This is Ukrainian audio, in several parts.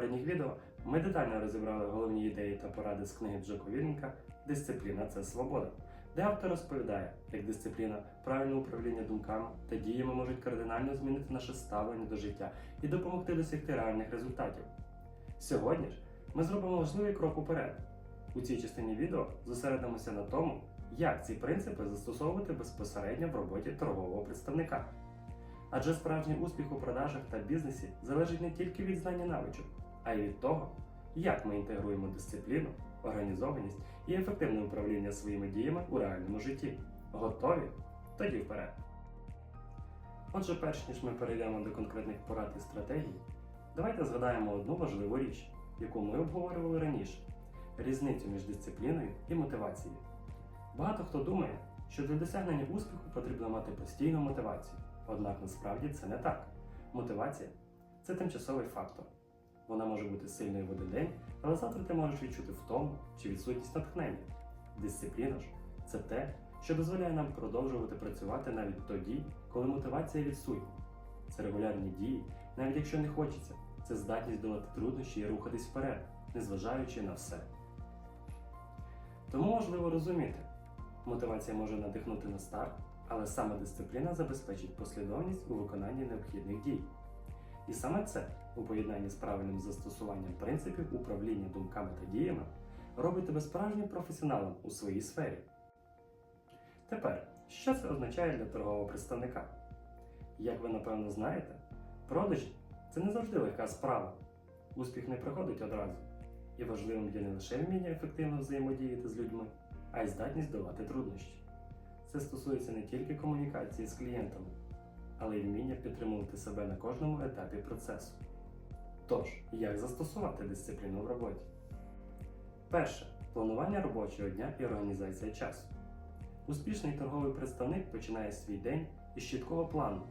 попередніх відео ми детально розібрали головні ідеї та поради з книги Джоко Вілінка Дисципліна це свобода, де автор розповідає, як дисципліна, правильне управління думками та діями можуть кардинально змінити наше ставлення до життя і допомогти досягти реальних результатів. Сьогодні ж ми зробимо важливий крок уперед. У цій частині відео зосередимося на тому, як ці принципи застосовувати безпосередньо в роботі торгового представника. Адже справжній успіх у продажах та бізнесі залежить не тільки від знання навичок, а й від того, як ми інтегруємо дисципліну, організованість і ефективне управління своїми діями у реальному житті. Готові? Тоді вперед. Отже, перш ніж ми перейдемо до конкретних порад і стратегій, давайте згадаємо одну важливу річ, яку ми обговорювали раніше різницю між дисципліною і мотивацією. Багато хто думає, що для досягнення успіху потрібно мати постійну мотивацію. Однак насправді це не так. Мотивація це тимчасовий фактор. Вона може бути сильною в один день, але завтра ти можеш відчути втому чи відсутність натхнення. Дисципліна ж це те, що дозволяє нам продовжувати працювати навіть тоді, коли мотивація відсутня. Це регулярні дії, навіть якщо не хочеться, це здатність долати труднощі і рухатись вперед, незважаючи на все. Тому важливо розуміти, мотивація може надихнути на старт, але саме дисципліна забезпечить послідовність у виконанні необхідних дій. І саме це, у поєднанні з правильним застосуванням принципів управління думками та діями, робить тебе справжнім професіоналом у своїй сфері. Тепер, що це означає для торгового представника? Як ви напевно знаєте, продажі це не завжди легка справа. Успіх не приходить одразу. І важливим є не лише вміння ефективно взаємодіяти з людьми, а й здатність долати труднощі. Це стосується не тільки комунікації з клієнтами, але й вміння підтримувати себе на кожному етапі процесу. Тож, як застосувати дисципліну в роботі? Перше планування робочого дня і організація часу. Успішний торговий представник починає свій день із чіткого плану,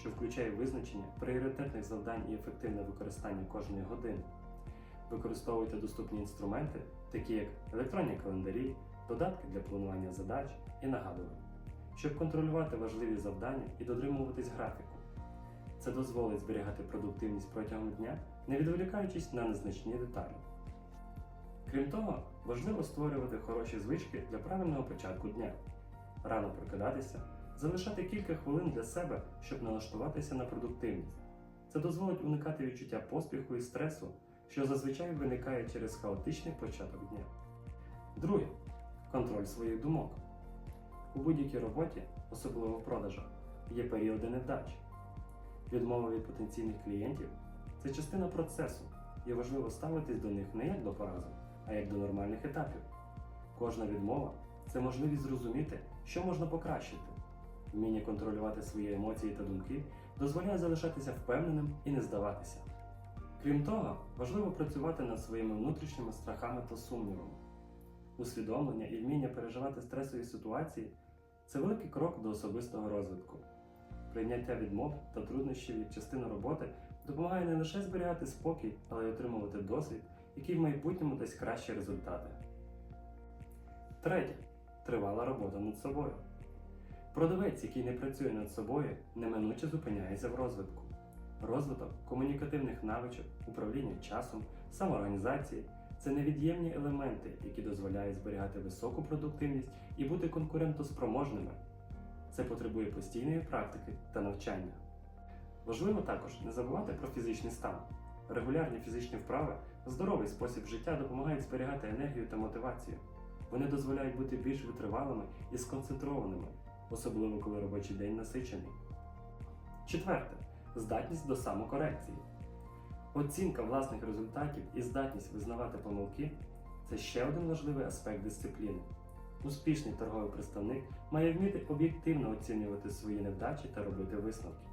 що включає визначення пріоритетних завдань і ефективне використання кожної години. Використовуйте доступні інструменти, такі як електронні календарі, додатки для планування задач і нагадувань, щоб контролювати важливі завдання і дотримуватись графіку. Це дозволить зберігати продуктивність протягом дня, не відволікаючись на незначні деталі. Крім того, важливо створювати хороші звички для правильного початку дня, рано прокидатися, залишати кілька хвилин для себе, щоб налаштуватися на продуктивність. Це дозволить уникати відчуття поспіху і стресу, що зазвичай виникає через хаотичний початок дня. Друге контроль своїх думок. У будь-якій роботі, особливо в продажах, є періоди невдач. Відмова від потенційних клієнтів це частина процесу, і важливо ставитись до них не як до поразок, а як до нормальних етапів. Кожна відмова це можливість зрозуміти, що можна покращити. Вміння контролювати свої емоції та думки дозволяє залишатися впевненим і не здаватися. Крім того, важливо працювати над своїми внутрішніми страхами та сумнівами. Усвідомлення і вміння переживати стресові ситуації це великий крок до особистого розвитку. Прийняття відмов та труднощів як частину роботи допомагає не лише зберігати спокій, але й отримувати досвід, який в майбутньому дасть кращі результати. Третє тривала робота над собою. Продавець, який не працює над собою, неминуче зупиняється в розвитку. Розвиток комунікативних навичок, управління часом, самоорганізації це невід'ємні елементи, які дозволяють зберігати високу продуктивність і бути конкурентоспроможними. Це потребує постійної практики та навчання. Важливо також не забувати про фізичний стан. Регулярні фізичні вправи, здоровий спосіб життя допомагають зберігати енергію та мотивацію. Вони дозволяють бути більш витривалими і сконцентрованими, особливо коли робочий день насичений. Четверте здатність до самокорекції. Оцінка власних результатів і здатність визнавати помилки це ще один важливий аспект дисципліни. Успішний торговий представник має вміти об'єктивно оцінювати свої невдачі та робити висновки.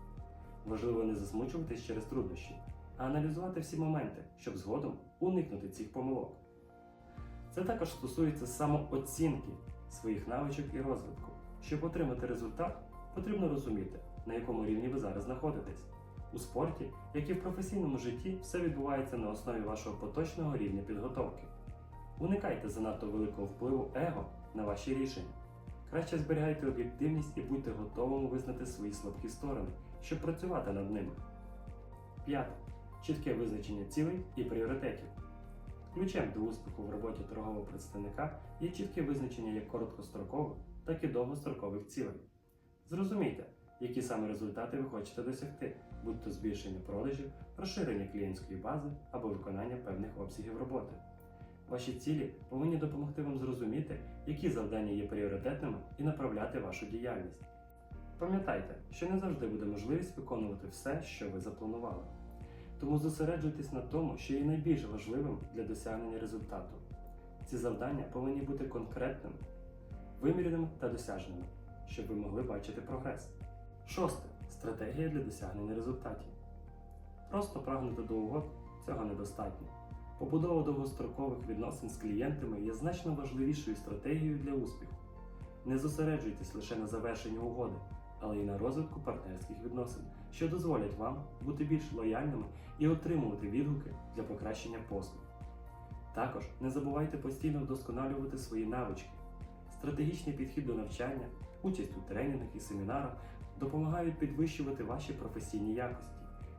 Важливо не засмучуватись через труднощі, а аналізувати всі моменти, щоб згодом уникнути цих помилок. Це також стосується самооцінки своїх навичок і розвитку. Щоб отримати результат, потрібно розуміти, на якому рівні ви зараз знаходитесь. У спорті, як і в професійному житті, все відбувається на основі вашого поточного рівня підготовки. Уникайте занадто великого впливу его на ваші рішення. Краще зберігайте об'єктивність і будьте готовими визнати свої слабкі сторони, щоб працювати над ними. П'яте. чітке визначення цілей і пріоритетів. Ключем до успіху в роботі торгового представника є чітке визначення як короткострокових, так і довгострокових цілей. Зрозумійте, які саме результати ви хочете досягти, будь то збільшення продажів, розширення клієнтської бази або виконання певних обсягів роботи. Ваші цілі повинні допомогти вам зрозуміти, які завдання є пріоритетними і направляти вашу діяльність. Пам'ятайте, що не завжди буде можливість виконувати все, що ви запланували. Тому зосереджуйтесь на тому, що є найбільш важливим для досягнення результату. Ці завдання повинні бути конкретними, виміряними та досяжними, щоб ви могли бачити прогрес. Шосте. Стратегія для досягнення результатів. Просто прагнути до угод цього недостатньо. Побудова довгострокових відносин з клієнтами є значно важливішою стратегією для успіху. Не зосереджуйтесь лише на завершенні угоди, але й на розвитку партнерських відносин, що дозволять вам бути більш лояльними і отримувати відгуки для покращення послуг. Також не забувайте постійно вдосконалювати свої навички. Стратегічний підхід до навчання, участь у тренінгах і семінарах допомагають підвищувати ваші професійні якості.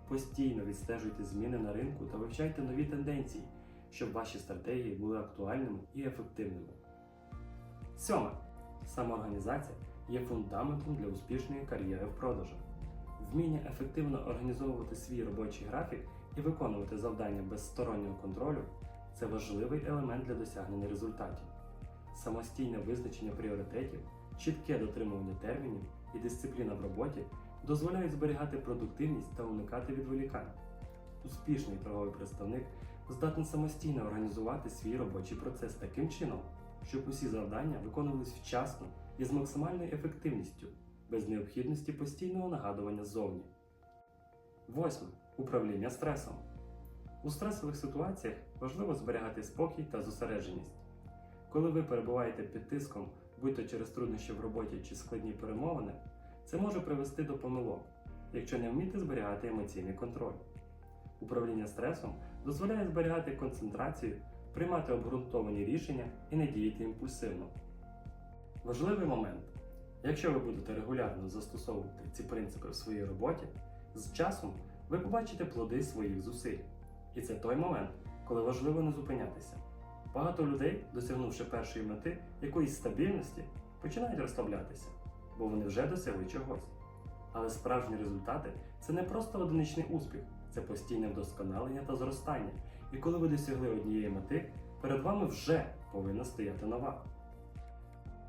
Постійно відстежуйте зміни на ринку та вивчайте нові тенденції, щоб ваші стратегії були актуальними і ефективними. Сьоме. Самоорганізація є фундаментом для успішної кар'єри в продажах. Вміння ефективно організовувати свій робочий графік і виконувати завдання без стороннього контролю це важливий елемент для досягнення результатів. Самостійне визначення пріоритетів, чітке дотримування термінів і дисципліна в роботі дозволяють зберігати продуктивність та уникати відволікань. Успішний торговий представник здатний самостійно організувати свій робочий процес таким чином, щоб усі завдання виконувались вчасно і з максимальною ефективністю, без необхідності постійного нагадування ззовні. Восьме. Управління стресом. У стресових ситуаціях важливо зберігати спокій та зосередженість. Коли ви перебуваєте під тиском, будь то через труднощі в роботі чи складні перемовини, це може привести до помилок, якщо не вміти зберігати емоційний контроль. Управління стресом дозволяє зберігати концентрацію, приймати обґрунтовані рішення і не діяти імпульсивно. Важливий момент. Якщо ви будете регулярно застосовувати ці принципи в своїй роботі, з часом ви побачите плоди своїх зусиль. І це той момент, коли важливо не зупинятися. Багато людей, досягнувши першої мети якоїсь стабільності, починають розслаблятися, бо вони вже досягли чогось. Але справжні результати це не просто одиничний успіх, це постійне вдосконалення та зростання. І коли ви досягли однієї мети, перед вами вже повинна стояти нова.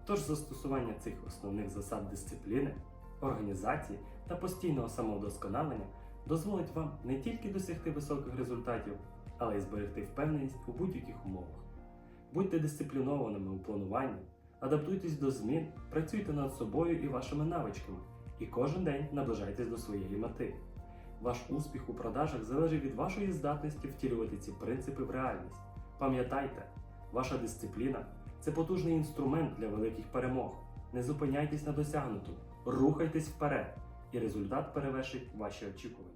Тож застосування цих основних засад дисципліни, організації та постійного самовдосконалення дозволить вам не тільки досягти високих результатів, але й зберегти впевненість у будь-яких умовах. Будьте дисциплінованими у плануванні, адаптуйтесь до змін, працюйте над собою і вашими навичками, і кожен день наближайтесь до своєї мети. Ваш успіх у продажах залежить від вашої здатності втілювати ці принципи в реальність. Пам'ятайте, ваша дисципліна це потужний інструмент для великих перемог. Не зупиняйтесь на досягнутому, рухайтесь вперед, і результат перевершить ваші очікування.